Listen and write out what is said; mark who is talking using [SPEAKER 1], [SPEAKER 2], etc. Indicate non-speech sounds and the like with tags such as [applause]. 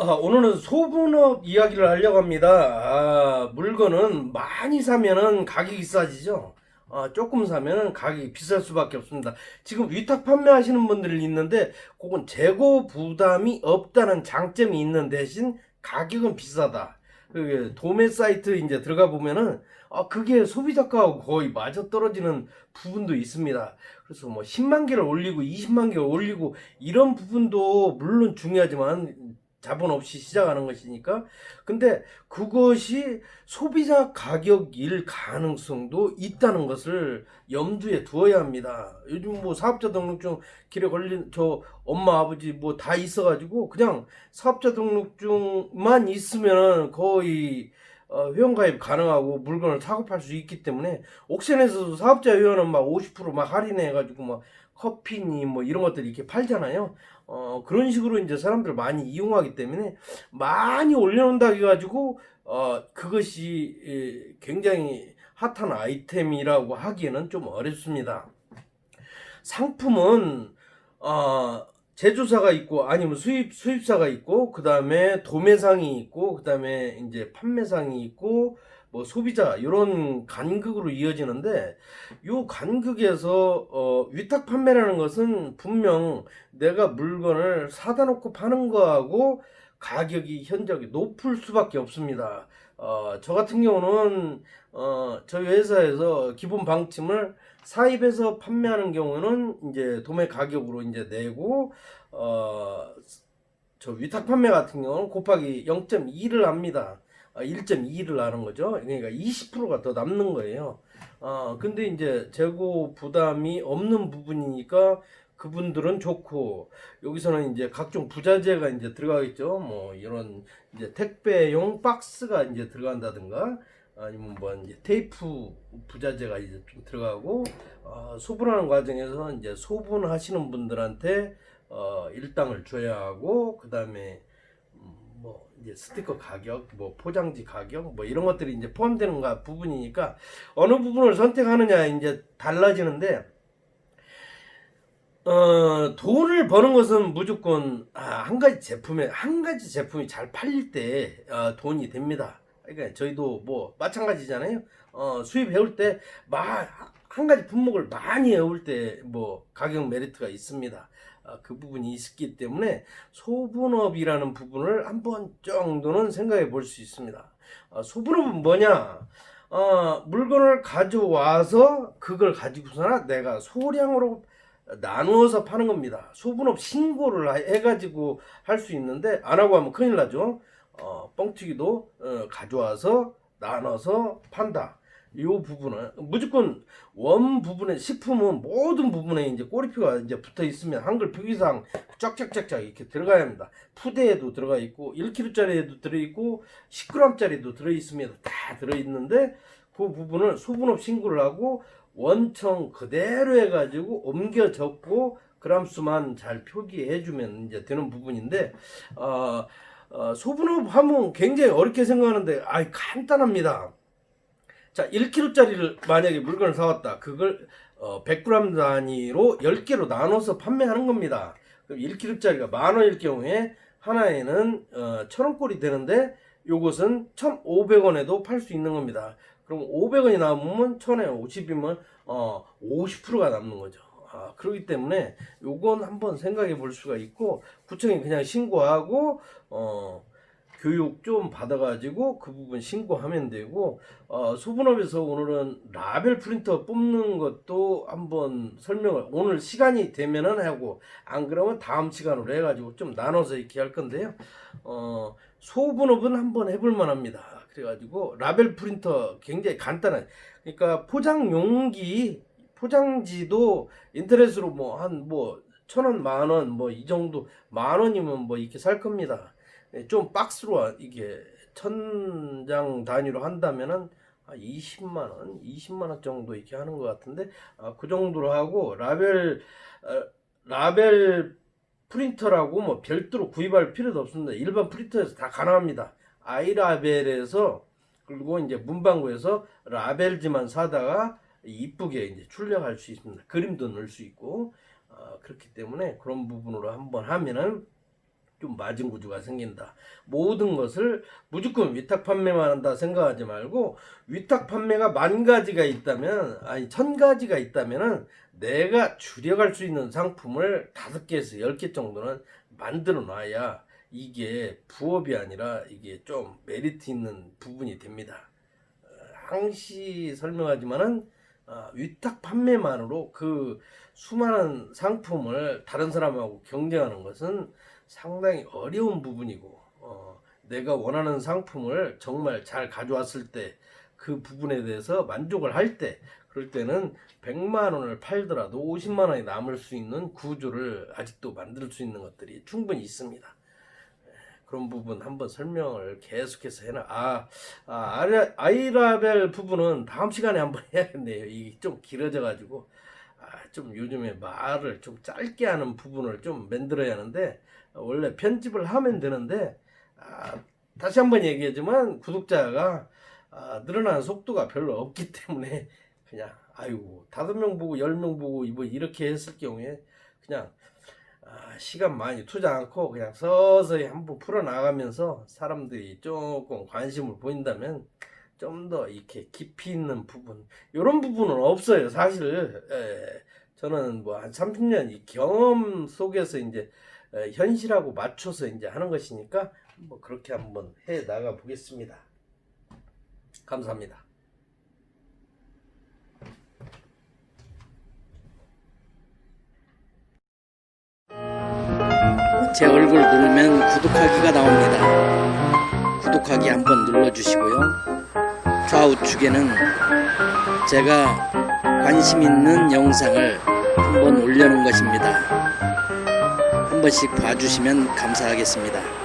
[SPEAKER 1] 아, 오늘은 소분업 이야기를 하려고 합니다. 아, 물건은 많이 사면은 가격이 싸지죠. 아, 조금 사면은 가격이 비쌀 수밖에 없습니다. 지금 위탁 판매하시는 분들이 있는데, 그건 재고 부담이 없다는 장점이 있는 대신 가격은 비싸다. 그 도매 사이트 이제 들어가 보면은 아, 그게 소비자가하고 거의 맞아 떨어지는 부분도 있습니다. 그래서 뭐 10만 개를 올리고 20만 개를 올리고 이런 부분도 물론 중요하지만 자본 없이 시작하는 것이니까. 근데 그것이 소비자 가격일 가능성도 있다는 것을 염두에 두어야 합니다. 요즘 뭐 사업자 등록증 길에 걸린 저 엄마 아버지 뭐 다 있어가지고 그냥 사업자 등록증만 있으면 거의 어, 회원가입 가능하고 물건을 사고 팔 수 있기 때문에 옥션에서도 사업자 회원은 막 50%막 할인해가지고 막 커피니 뭐 이런 것들 이렇게 팔잖아요. 어, 그런 식으로 이제 사람들 많이 이용하기 때문에 많이 올려놓는다 해가지고 어, 그것이 예, 굉장히 핫한 아이템이라고 하기에는 좀 어렵습니다. 상품은 어, 제조사가 있고 아니면 수입 수입사가 있고 그 다음에 도매상이 있고 그 다음에 이제 판매상이 있고 뭐 소비자 이런 간극으로 이어지는데 요 간극에서 어, 위탁 판매라는 것은 분명 내가 물건을 사다 놓고 파는 거하고 가격이 현저하게 높을 수밖에 없습니다. 어, 저 같은 경우는 어, 저희 회사에서 기본 방침을 사입해서 판매하는 경우는 이제 도매 가격으로 이제 내고 어, 저 위탁 판매 같은 경우는 곱하기 0.2를 합니다. 1.2를 하는 거죠. 그러니까 20%가 더 남는 거예요. 어, 근데 이제 재고 부담이 없는 부분이니까 그분들은 좋고 여기서는 이제 각종 부자재가 이제 들어가겠죠. 뭐 이런 이제 택배용 박스가 이제 들어간다든가 아니면 뭐 이제 테이프 부자재가 이제 좀 들어가고 어, 소분하는 과정에서 이제 소분하시는 분들한테 어, 일당을 줘야 하고 그 다음에 뭐 이제 스티커 가격, 뭐 포장지 가격, 뭐 이런 것들이 이제 포함되는 가 부분이니까 어느 부분을 선택하느냐 이제 달라지는데 어 돈을 버는 것은 무조건 아, 한 가지 제품에 한 가지 제품이 잘 팔릴 때 어, 돈이 됩니다. 그러니까 저희도 뭐 마찬가지잖아요. 어 수입 해올 때한 가지 품목을 많이 해올 때 뭐 가격 메리트가 있습니다. 아, 그 부분이 있기 때문에 소분업이라는 부분을 한 번 정도는 생각해 볼 수 있습니다. 아, 소분업은 뭐냐? 어, 물건을 가져와서 그걸 가지고서나 내가 소량으로 나누어서 파는 겁니다. 소분업 신고를 해가지고 할 수 있는데 안 하고 하면 큰일 나죠. 어, 뻥튀기도 어, 가져와서 나눠서 판다. 이 부분은 무조건 원 부분에 식품은 모든 부분에 이제 꼬리표가 이제 붙어 있으면 한글 표기상 쫙쫙쫙쫙 이렇게 들어가야 합니다. 푸대에도 들어가 있고 1kg짜리에도 들어 있고 10g짜리도 들어 있습니다. 다 들어 있는데 그 부분을 소분업 신고를 하고 원청 그대로 해가지고 옮겨 적고 그람 수만 잘 표기해 주면 이제 되는 부분인데 어, 어, 소분업 하면 굉장히 어렵게 생각하는데 아 간단합니다. 자, 1kg짜리를 만약에 물건을 사왔다. 그걸 어, 100g 단위로 10개로 나눠서 판매하는 겁니다. 그럼 1kg짜리가 만 원일 경우에 하나에는 어, 1,000원꼴이 되는데 요것은 1,500원에도 팔 수 있는 겁니다. 그럼 500원이 남으면 1,000에 50이면 어, 50%가 남는 거죠. 아, 그렇기 때문에 요건 한번 생각해 볼 수가 있고 구청에 그냥 신고하고 어 교육 좀 받아가지고 그 부분 신고하면 되고 어, 소분업에서 오늘은 라벨 프린터 뽑는 것도 한번 설명을 오늘 시간이 되면은 하고 안 그러면 다음 시간으로 해가지고 좀 나눠서 이렇게 할 건데요. 어, 소분업은 한번 해볼 만합니다. 그래가지고 라벨 프린터 굉장히 간단한 그러니까 포장 용기 포장지도 인터넷으로 뭐 한뭐 천 원, 만 원, 뭐 이 정도 만 원이면 뭐 이렇게 살 겁니다. 예, 좀 박스로 이게 천장 단위로 한다면은 20만 원, 20만 원 정도 이렇게 하는 것 같은데 아, 그 정도로 하고 라벨 어, 라벨 프린터라고 뭐 별도로 구입할 필요도 없습니다. 일반 프린터에서 다 가능합니다. 아이라벨에서 그리고 이제 문방구에서 라벨지만 사다가 이쁘게 이제 출력할 수 있습니다. 그림도 넣을 수 있고 어, 그렇기 때문에 그런 부분으로 한번 하면은 좀 맞은 구조가 생긴다. 모든 것을 무조건 위탁 판매만 한다 생각하지 말고 위탁 판매가 만 가지가 있다면 아니 천 가지가 있다면은 내가 줄여갈 수 있는 상품을 다섯 개에서 열 개 정도는 만들어 놔야 이게 부업이 아니라 이게 좀 메리트 있는 부분이 됩니다. 어, 항시 설명하지만은 어, 위탁 판매만으로 그 수많은 상품을 다른 사람하고 경쟁하는 것은 상당히 어려운 부분이고 어, 내가 원하는 상품을 정말 잘 가져왔을 때 그 부분에 대해서 만족을 할 때 그럴 때는 100만 원을 팔더라도 50만 원이 남을 수 있는 구조를 아직도 만들 수 있는 것들이 충분히 있습니다. 그런 부분 한번 설명을 계속해서 해놔. 아, 아 아이라- 아이라벨 부분은 다음 시간에 한번 [laughs] 해야겠네요. 이게 좀 길어져가지고 아, 좀 요즘에 말을 좀 짧게 하는 부분을 좀 만들어야 하는데 어, 원래 편집을 하면 되는데 아, 다시 한번 얘기하지만 구독자가 아, 늘어나는 속도가 별로 없기 [laughs] 때문에 그냥 아이고 다섯 명 보고 열 명 보고 뭐 이렇게 했을 경우에 그냥 아, 시간 많이 투자 않고 그냥 서서히 한번 풀어 나가면서 사람들이 조금 관심을 보인다면 좀 더 이렇게 깊이 있는 부분 이런 부분은 없어요 사실. 예, 저는 뭐 한 30년 이 경험 속에서 이제 에, 현실하고 맞춰서 이제 하는 것이니까 뭐 그렇게 한번 해 나가 보겠습니다 감사합니다.
[SPEAKER 2] 제 얼굴 누르면 구독하기가 나옵니다. 구독하기 한번 눌러주시고요. 좌우측에는 제가 관심 있는 영상을 한번 올려놓은 것입니다. 한 번씩 봐주시면 감사하겠습니다.